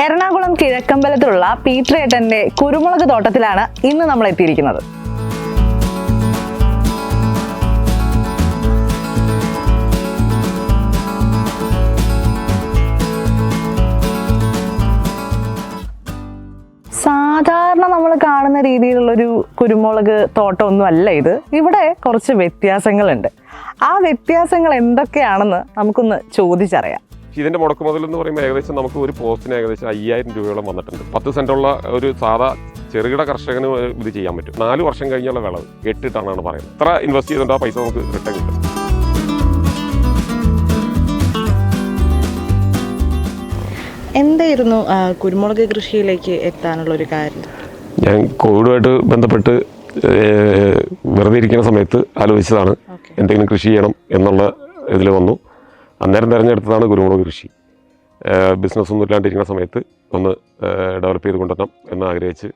എറണാകുളം കിഴക്കമ്പലത്തിലുള്ള പീറ്ററേട്ടന്റെ കുരുമുളക് തോട്ടത്തിലാണ് ഇന്ന് നമ്മൾ എത്തിയിരിക്കുന്നത്. സാധാരണ നമ്മൾ കാണുന്ന രീതിയിലുള്ളൊരു കുരുമുളക് തോട്ടമൊന്നും അല്ല ഇത്. ഇവിടെ കുറച്ച് വ്യത്യാസങ്ങളുണ്ട്. ആ വ്യത്യാസങ്ങൾ എന്തൊക്കെയാണെന്ന് നമുക്കൊന്ന് ചോദിച്ചറിയാം. ഇതിന്റെ മുടക്ക് മുതൽ എന്ന് പറയുമ്പോൾ ഏകദേശം നമുക്ക് ഒരു പോസ്റ്റിന് ഏകദേശം അയ്യായിരം രൂപയോളം വന്നിട്ടുണ്ട്. പത്ത് സെന്റുള്ള ഒരു സാധാ ചെറുകിട കർഷകന് ഇത് ചെയ്യാൻ പറ്റും. നാല് വർഷം കഴിഞ്ഞുള്ള വിളവ് എട്ട് ടണ്ണാണ് പറയുന്നത്. ഇത്ര ഇൻവെസ്റ്റ് ചെയ്തിട്ട് ആ പൈസ നമുക്ക് റിട്ടേൺ കിട്ടും. എന്തായിരുന്നു കുരുമുളക് കൃഷിയിലേക്ക് എത്താനുള്ള ഒരു കാര്യം? ഞാൻ കോവിഡുമായിട്ട് ബന്ധപ്പെട്ട് വെറുതെ ഇരിക്കുന്ന സമയത്ത് ആലോചിച്ചതാണ് എന്തെങ്കിലും കൃഷി ചെയ്യണം എന്നുള്ള ഇതിൽ വന്നു. അന്നേരം തിരഞ്ഞെടുത്തതാണ് കുരുമുളക് കൃഷി. ബിസിനസ് ഒന്നും ഇല്ലാണ്ടിരിക്കുന്ന സമയത്ത് ഒന്ന് ഡെവലപ്പ് ചെയ്ത് കൊണ്ടുവരണം എന്ന് ആഗ്രഹിച്ച്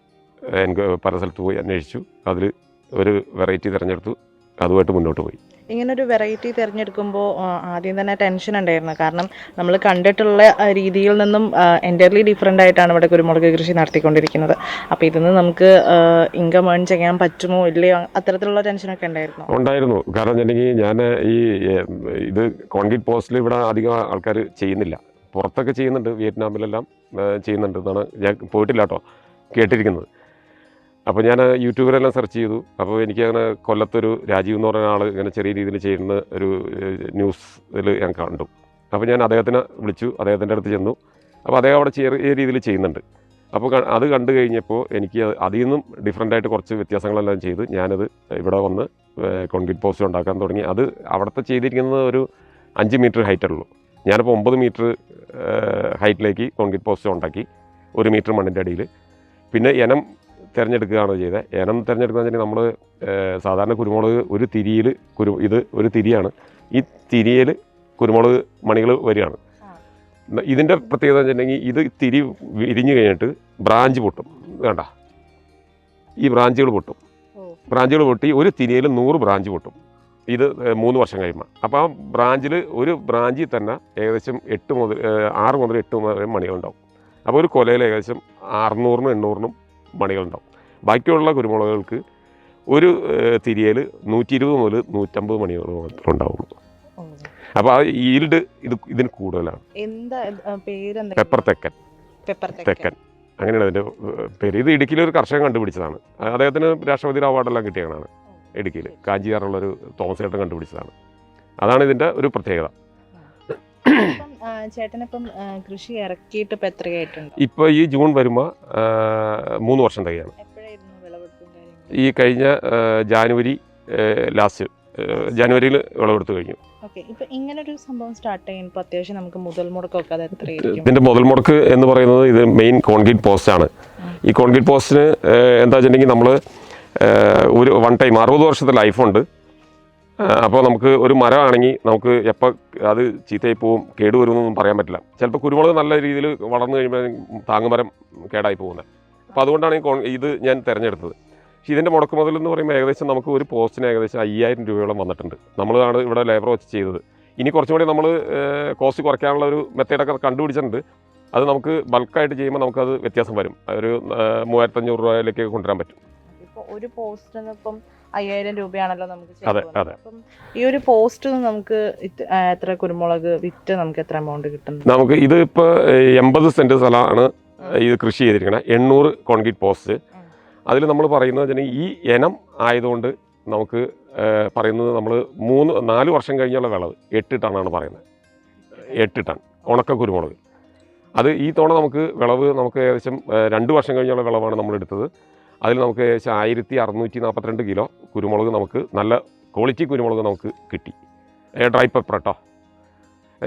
എനിക്ക് പല സ്ഥലത്ത് പോയി അന്വേഷിച്ചു. അതിൽ ഒരു വെറൈറ്റി തിരഞ്ഞെടുത്തു. അതുമായിട്ട് മുന്നോട്ട് പോയി. ഇങ്ങനൊരു വെറൈറ്റി തിരഞ്ഞെടുക്കുമ്പോൾ ആദ്യം തന്നെ ടെൻഷൻ ഉണ്ടായിരുന്നു. കാരണം നമ്മൾ കണ്ടിട്ടുള്ള രീതിയിൽ നിന്നും എന്റയർലി ഡിഫറെന്റ് ആയിട്ടാണ് ഇവിടെ കുരുമുളക് കൃഷി നടത്തിക്കൊണ്ടിരിക്കുന്നത്. അപ്പോൾ ഇതിൽ നിന്ന് നമുക്ക് ഇൻകം ഏൺ ചെയ്യാൻ പറ്റുമോ ഇല്ലയോ അത്തരത്തിലുള്ള ടെൻഷനൊക്കെ ഉണ്ടായിരുന്നു. ഉണ്ടായിരുന്നു. കാരണം വെച്ചിട്ടുണ്ടെങ്കിൽ ഞാൻ ഈ ഇത് കോൺക്രീറ്റ് പോസ്റ്റിൽ ഇവിടെ അധികം ആൾക്കാർ ചെയ്യുന്നില്ല. പുറത്തൊക്കെ ചെയ്യുന്നുണ്ട്. വിയറ്റ്നാമിലെല്ലാം ചെയ്യുന്നുണ്ട് എന്നാണ് ഞാൻ പോയിട്ടില്ല കേട്ടോ. കേട്ടിരിക്കുന്നത്. അപ്പോൾ ഞാൻ യൂട്യൂബിലെല്ലാം സെർച്ച് ചെയ്തു. അപ്പോൾ എനിക്ക് അങ്ങനെ കൊല്ലത്തൊരു രാജീവ് എന്ന് പറയുന്ന ആൾ ഇങ്ങനെ ചെറിയ രീതിയിൽ ചെയ്യുന്ന ഒരു ന്യൂസിൽ ഞാൻ കണ്ടു. അപ്പോൾ ഞാൻ അദ്ദേഹത്തിനെ വിളിച്ചു. അദ്ദേഹത്തിന്റെ അടുത്ത് ചെന്നു. അപ്പോൾ അദ്ദേഹം അവിടെ ചെറിയ രീതിയിൽ ചെയ്യുന്നുണ്ട്. അപ്പോൾ അത് കണ്ടു കഴിഞ്ഞപ്പോൾ എനിക്ക് അതിൽ നിന്നും ഡിഫറെന്റ് ആയിട്ട് കുറച്ച് വ്യത്യാസങ്ങളെല്ലാം ചെയ്ത് ഞാനത് ഇവിടെ വന്ന് കോൺക്രീറ്റ് പോസ്റ്റ് ഉണ്ടാക്കാൻ തുടങ്ങി. അത് അവിടുത്തെ ചെയ്തിരിക്കുന്നത് ഒരു അഞ്ച് മീറ്റർ ഹൈറ്റ് ഉള്ളൂ. ഞാനിപ്പോൾ ഒമ്പത് മീറ്റർ ഹൈറ്റിലേക്ക് കോൺക്രീറ്റ് പോസ്റ്റ് ഉണ്ടാക്കി. ഒരു മീറ്റർ മണ്ണിന്റെ അടിയിൽ. പിന്നെ ഇനം തിരഞ്ഞെടുക്കുകയാണ് ചെയ്തത് ഏനം തിരഞ്ഞെടുക്കുക വെച്ചാൽ നമ്മൾ സാധാരണ കുരുമുളക് ഒരു തിരിയിൽ കുരു ഇത് ഒരു തിരിയാണ്. ഈ തിരിയിൽ കുരുമുളക് മണികൾ വരികയാണ്. ഇതിന്റെ പ്രത്യേകത വെച്ചിട്ടുണ്ടെങ്കിൽ ഇത് തിരി വിരിഞ്ഞു കഴിഞ്ഞിട്ട് ബ്രാഞ്ച് പൊട്ടും. വേണ്ട. ഈ ബ്രാഞ്ചുകൾ പൊട്ടും. ബ്രാഞ്ചുകൾ പൊട്ടി ഒരു തിരിയിൽ നൂറ് ബ്രാഞ്ച് പൊട്ടും. ഇത് മൂന്ന് വർഷം കഴിയുമ്പോൾ അപ്പോൾ ആ ബ്രാഞ്ചിൽ ഒരു ബ്രാഞ്ചിൽ തന്നെ ഏകദേശം എട്ട് മുതൽ ആറ് മുതൽ എട്ട് വരെ മണികളുണ്ടാവും. അപ്പോൾ ഒരു കൊലയിൽ ഏകദേശം അറുന്നൂറിനും എണ്ണൂറിനും മണികളുണ്ടാവും. ബാക്കിയുള്ള കുരുമുളകുകൾക്ക് ഒരു തിരിയൽ നൂറ്റി ഇരുപത് മുതൽ നൂറ്റമ്പത് മണികൾ മാത്രമേ ഉണ്ടാവുള്ളൂ. അപ്പോൾ ആ ഈൽഡ് ഇത് ഇതിന് കൂടുതലാണ്. പെപ്പർ തെക്കൻ. തെക്കൻ. അങ്ങനെയാണ് അതിന്റെ പേര്. ഇത് ഇടുക്കിയിലെ ഒരു കർഷകൻ കണ്ടുപിടിച്ചതാണ്. അദ്ദേഹത്തിന് രാഷ്ട്രപതിയുടെ അവാർഡെല്ലാം കിട്ടിയതാണ് ഇടുക്കിയിൽ. കാഞ്ചിയാറുള്ളൊരു തോമസ് ചേട്ടൻ കണ്ടുപിടിച്ചതാണ്. അതാണ് ഇതിന്റെ ഒരു പ്രത്യേകത. ചേട്ടനിപ്പം കൃഷി ഇറക്കിയിട്ട് ഇപ്പം എത്രയായിട്ടുണ്ട്? ഇപ്പോൾ ഈ ജൂൺ വരുമ്പോൾ മൂന്ന് വർഷം തികയാണ് ഈ കഴിഞ്ഞ ജാനുവരി ലാസ്റ്റ് ജാനുവരിയിൽ വിളവെടുത്ത് കഴിഞ്ഞു. ഇങ്ങനൊരു സംഭവം സ്റ്റാർട്ട് ചെയ്യുമ്പോൾ അത്യാവശ്യം നമുക്ക് മുതൽ മുടക്കൊക്കെ അത് എത്രയായിരിക്കും? ഇതിന്റെ മുതൽ മുടക്ക് എന്ന് പറയുന്നത് ഇത് മെയിൻ കോൺക്രീറ്റ് പോസ്റ്റ് ആണ്. ഈ കോൺക്രീറ്റ് പോസ്റ്റിന് എന്താ വെച്ചിട്ടുണ്ടെങ്കിൽ നമ്മൾ ഒരു വൺ ടൈം അറുപത് വർഷത്തെ ലൈഫുണ്ട് അപ്പോൾ നമുക്ക് ഒരു മരമാണെങ്കിൽ നമുക്ക് എപ്പോൾ അത് ചീത്തയായി പോവും കേടുവരുമെന്നൊന്നും പറയാൻ പറ്റില്ല. ചിലപ്പോൾ കുരുമുളക് നല്ല രീതിയിൽ വളർന്നു കഴിയുമ്പോൾ താങ്ങുമരം കേടായി പോകുന്നത്. അപ്പോൾ അതുകൊണ്ടാണ് ഈ ഇത് ഞാൻ തിരഞ്ഞെടുത്തത്. പക്ഷേ ഇതിന്റെ മുടക്ക് മുതൽ എന്ന് പറയുമ്പോൾ ഏകദേശം നമുക്ക് ഒരു പോസ്റ്റിന് ഏകദേശം അയ്യായിരം രൂപയോളം വന്നിട്ടുണ്ട്. നമ്മളാണ് ഇവിടെ ലേബർ വെച്ച് ചെയ്തത്. ഇനി കുറച്ചും കൂടി നമ്മൾ കോസ്റ്റ് കുറയ്ക്കാനുള്ള ഒരു മെത്തേഡൊക്കെ കണ്ടുപിടിച്ചിട്ടുണ്ട്. അത് നമുക്ക് ബൾക്കായിട്ട് ചെയ്യുമ്പോൾ നമുക്കത് വ്യത്യാസം വരും. ഒരു മൂവായിരത്തഞ്ഞൂറ് രൂപയിലേക്ക് കൊണ്ടുവരാൻ പറ്റും. ഇപ്പോൾ ഒരു പോസ്റ്റിന് ഇപ്പം അയ്യായിരം രൂപയാണല്ലോ നമുക്ക് അതെ. അപ്പം ഈ ഒരു പോസ്റ്റ് നമുക്ക് ഇത്, ആ, എത്ര കുരുമുളക് വിറ്റ് നമുക്ക് എത്ര എമൗണ്ട് കിട്ടും നമുക്ക് ഇത് ഇപ്പോൾ എൺപത് സെന്റ് സ്ഥലമാണ് ഇത് കൃഷി ചെയ്തിരിക്കുന്നത് എണ്ണൂറ് കോൺക്രീറ്റ് പോസ്റ്റ് അതിൽ നമ്മൾ പറയുന്നത് വെച്ചാൽ ഈ ഇനം ആയതുകൊണ്ട് നമുക്ക് ഏഹ്, പറയുന്നത് നമ്മൾ മൂന്ന് നാല് വർഷം കഴിഞ്ഞുള്ള വിളവ് എട്ട് ടണ്ണാണ് പറയുന്നത്. എട്ട് ടൺ ഉണക്ക കുരുമുളക്. അത് ഈ തവണ നമുക്ക് വിളവ് നമുക്ക് ഏകദേശം ഏഹ്, രണ്ട് വർഷം കഴിഞ്ഞുള്ള വിളവാണ് നമ്മൾ എടുത്തത് അതിൽ നമുക്ക് ഏകദേശം ആയിരത്തി അറുന്നൂറ്റി നാൽപ്പത്തിരണ്ട് കിലോ കുരുമുളക് നമുക്ക് നല്ല ക്വാളിറ്റി കുരുമുളക് നമുക്ക് കിട്ടി. ഡ്രൈ പെപ്പർ കേട്ടോ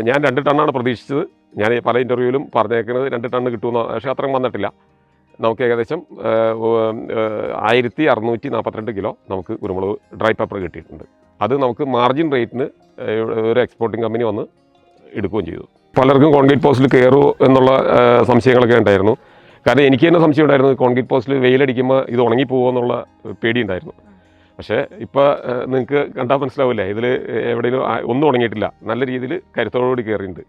ഞാൻ രണ്ട് ടണ്ണാണ് പ്രതീക്ഷിച്ചത്. ഞാൻ പല ഇന്റർവ്യൂവിലും പറഞ്ഞേക്കുന്നത് രണ്ട് ടണ്ണ് കിട്ടുമെന്ന് പക്ഷേ അത്രയും വന്നിട്ടില്ല. നമുക്ക് ഏകദേശം ആയിരത്തി അറുന്നൂറ്റി നാൽപ്പത്തിരണ്ട് കിലോ നമുക്ക് കുരുമുളക് ഡ്രൈ പെപ്പർ കിട്ടിയിട്ടുണ്ട്. അത് നമുക്ക് മാർജിൻ റേറ്റിന് ഒരു എക്സ്പോർട്ടിംഗ് കമ്പനി വന്ന് എടുക്കുകയും ചെയ്തു. പലർക്കും കോൺക്രീറ്റ് പോസ്റ്റിൽ കയറുമോ എന്നുള്ള സംശയങ്ങളൊക്കെ ഉണ്ടായിരുന്നു. കാരണം എനിക്ക് തന്നെ സംശയം ഉണ്ടായിരുന്നു കോൺക്രീറ്റ് പോസ്റ്റിൽ വെയിലടിക്കുമ്പോൾ ഇത് ഉണങ്ങിപ്പോകുമോ എന്നുള്ള പേടിയുണ്ടായിരുന്നു പക്ഷേ ഇപ്പോൾ നിങ്ങൾക്ക് കണ്ടാൽ മനസ്സിലാവില്ല? ഇതിൽ എവിടെയും ഒന്നും ഉണങ്ങിയിട്ടില്ല. നല്ല രീതിയിൽ കരുത്തോടുകൂടി കയറിയിട്ടുണ്ട്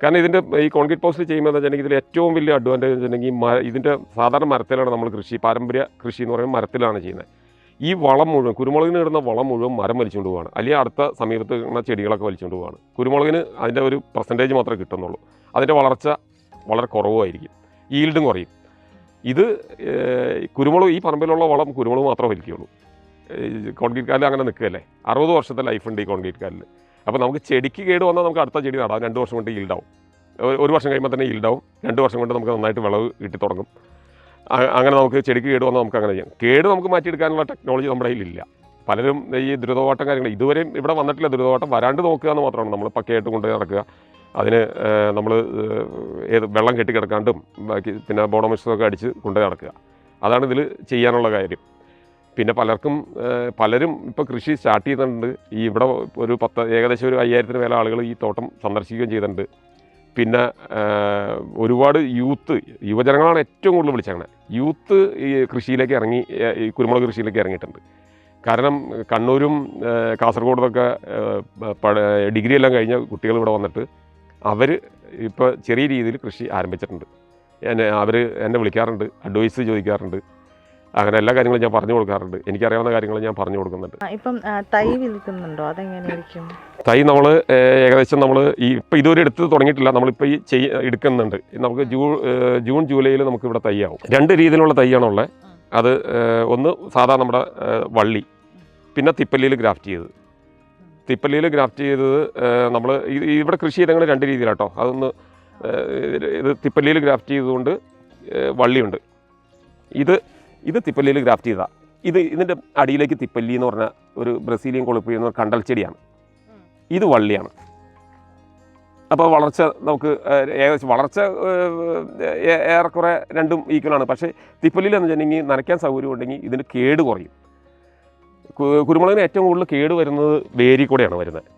കാരണം ഇതിന്റെ ഈ കോൺക്രീറ്റ് പോസ്റ്റ് ചെയ്യുമ്പോൾ എന്ന് വെച്ചിട്ടുണ്ടെങ്കിൽ ഇതിൽ ഏറ്റവും വലിയ അഡ്വാന്റേജ് വെച്ചിട്ടുണ്ടെങ്കിൽ മര ഇതിന്റെ സാധാരണ മരത്തിലാണ് നമ്മൾ കൃഷി പാരമ്പര്യ കൃഷി എന്ന് പറയുമ്പോൾ മരത്തിലാണ് ചെയ്യുന്നത്. ഈ വളം മുഴുവൻ കുരുമുളകിന് ഇടുന്ന വളം മുഴുവൻ മരം വലിച്ചുകൊണ്ട് പോവാണ്. അല്ലെങ്കിൽ അടുത്ത സമീപത്ത് കിടന്ന ചെടികളൊക്കെ വലിച്ചുകൊണ്ട് പോവാണ്. കുരുമുളകിന് അതിന്റെ ഒരു പെർസെന്റേജ് മാത്രമേ കിട്ടുന്നുള്ളൂ. അതിന്റെ വളർച്ച വളരെ കുറവായിരിക്കും ഈൽഡും കുറയും. ഇത് കുരുമുളക് ഈ പറമ്പിലുള്ള വളം കുരുമുളക് മാത്രമേ വലിക്കുകയുള്ളൂ കോൺക്രീറ്റ് കാലിൽ അങ്ങനെ നിൽക്കുകയല്ലേ? അറുപത് വർഷത്തെ ലൈഫ് ഉണ്ട് ഈ കോൺക്രീറ്റ് കാലിൽ. അപ്പോൾ നമുക്ക് ചെടിക്ക് കേട് വന്നാൽ നമുക്ക് അടുത്ത ചെടി നടാം. രണ്ട് വർഷം കൊണ്ട് ഈൽഡാവും ഒരു- വർഷം കഴിയുമ്പോൾ തന്നെ ഈൽഡാവും രണ്ട് വർഷം കൊണ്ട് നമുക്ക് നന്നായിട്ട് വിളവ് കിട്ടി തുടങ്ങും. അങ്ങനെ നമുക്ക് ചെടിക്ക് കേട് വന്നാൽ നമുക്ക് അങ്ങനെ ചെയ്യാം. കേട് നമുക്ക് മാറ്റിയെടുക്കാനുള്ള ടെക്നോളജി നമ്മുടെ കയ്യിലില്ല. പലരും ഈ ദ്രുതവാട്ടം കാര്യങ്ങൾ ഇതുവരെയും ഇവിടെ വന്നിട്ടില്ല ദ്രുതവാട്ടം. വരാണ്ട് നോക്കുക എന്ന് മാത്രമാണ്. നമ്മൾ പക്കയായിട്ട് കൊണ്ട് നടക്കുക. അതിന് നമ്മൾ ഏത് വെള്ളം കെട്ടിക്കിടക്കാണ്ടും ബാക്കി പിന്നെ ബോണമിക്സൊക്കെ അടിച്ച് കൊണ്ട് നടക്കുക. അതാണ് ഇതിൽ ചെയ്യാനുള്ള കാര്യം. പിന്നെ പലർക്കും പലരും ഇപ്പോൾ കൃഷി സ്റ്റാർട്ട് ചെയ്തിട്ടുണ്ട് ഈ ഇവിടെ ഒരു പത്ത് ഏകദേശം ഒരു അയ്യായിരത്തിന് മേലെ ആളുകൾ ഈ തോട്ടം സന്ദർശിക്കുകയും ചെയ്തിട്ടുണ്ട്. പിന്നെ ഒരുപാട് യൂത്ത് യുവജനങ്ങളാണ് ഏറ്റവും കൂടുതൽ വിളിച്ചങ്ങനെ യൂത്ത് ഈ കൃഷിയിലേക്ക് ഇറങ്ങി ഈ കുരുമുളക് കൃഷിയിലേക്ക് ഇറങ്ങിയിട്ടുണ്ട്. കാരണം കണ്ണൂരും കാസർഗോഡൊക്കെ ഡിഗ്രി എല്ലാം കഴിഞ്ഞ കുട്ടികൾ ഇവിടെ വന്നിട്ട് അവർ ഇപ്പോൾ ചെറിയ രീതിയിൽ കൃഷി ആരംഭിച്ചിട്ടുണ്ട്. എന്നെ അവർ എന്നെ വിളിക്കാറുണ്ട് അഡ്വൈസ് ചോദിക്കാറുണ്ട്. അങ്ങനെ എല്ലാ കാര്യങ്ങളും ഞാൻ പറഞ്ഞു കൊടുക്കാറുണ്ട്. എനിക്കറിയാവുന്ന കാര്യങ്ങൾ ഞാൻ പറഞ്ഞു കൊടുക്കുന്നുണ്ട്. ഇപ്പം തൈ വിൽക്കുന്നുണ്ടോ? അതെങ്ങനെയായിരിക്കും തൈ നമ്മൾ ഏകദേശം നമ്മൾ ഈ ഇപ്പം ഇതുവരെ എടുത്ത് തുടങ്ങിയിട്ടില്ല. നമ്മളിപ്പോൾ ഈ ചെയ്യ എടുക്കുന്നുണ്ട്. നമുക്ക് ജൂ ജൂൺ ജൂലൈയിൽ നമുക്ക് ഇവിടെ തൈയാവും. രണ്ട് രീതിയിലുള്ള തൈയാണുള്ളത്. അത് ഒന്ന് സാധാ നമ്മുടെ വള്ളി പിന്നെ തിപ്പല്ലിയിൽ ഗ്രാഫ്റ്റ് ചെയ്തത് തിപ്പല്ലിയിൽ ഗ്രാഫ്റ്റ് ചെയ്തത് നമ്മൾ ഇവിടെ കൃഷി ചെയ്തങ്ങൾ രണ്ട് രീതിയിലാട്ടോ. അതൊന്ന് ഇത് തിപ്പല്ലിയിൽ ഗ്രാഫ്റ്റ് ചെയ്തുകൊണ്ട് വള്ളിയുണ്ട്. ഇത് ഇത് തിപ്പല്ലിയിൽ ഗ്രാഫ്റ്റ് ചെയ്താൽ ഇത് ഇതിന്റെ അടിയിലേക്ക് തിപ്പല്ലി എന്ന് പറഞ്ഞ ഒരു ബ്രസീലിയൻ കൊളുപ്പി എന്ന കണ്ടൽ ചെടിയാണ്. ഇത് വള്ളിയാണ്. അപ്പോൾ വളർച്ച നമുക്ക് ഏകദേശം വളർച്ച ഏറെക്കുറെ രണ്ടും ഈക്വലാണ് പക്ഷേ തിപ്പല്ലിയിൽ എന്ന് വെച്ചിട്ടുണ്ടെങ്കിൽ നനയ്ക്കാൻ സൗകര്യം ഉണ്ടെങ്കിൽ ഇതിന് കേട് കുറയും. കുരുമുളകിന് ഏറ്റവും കൂടുതൽ കേട് വരുന്നത് വേരി കൂടെയാണ് വരുന്നത്.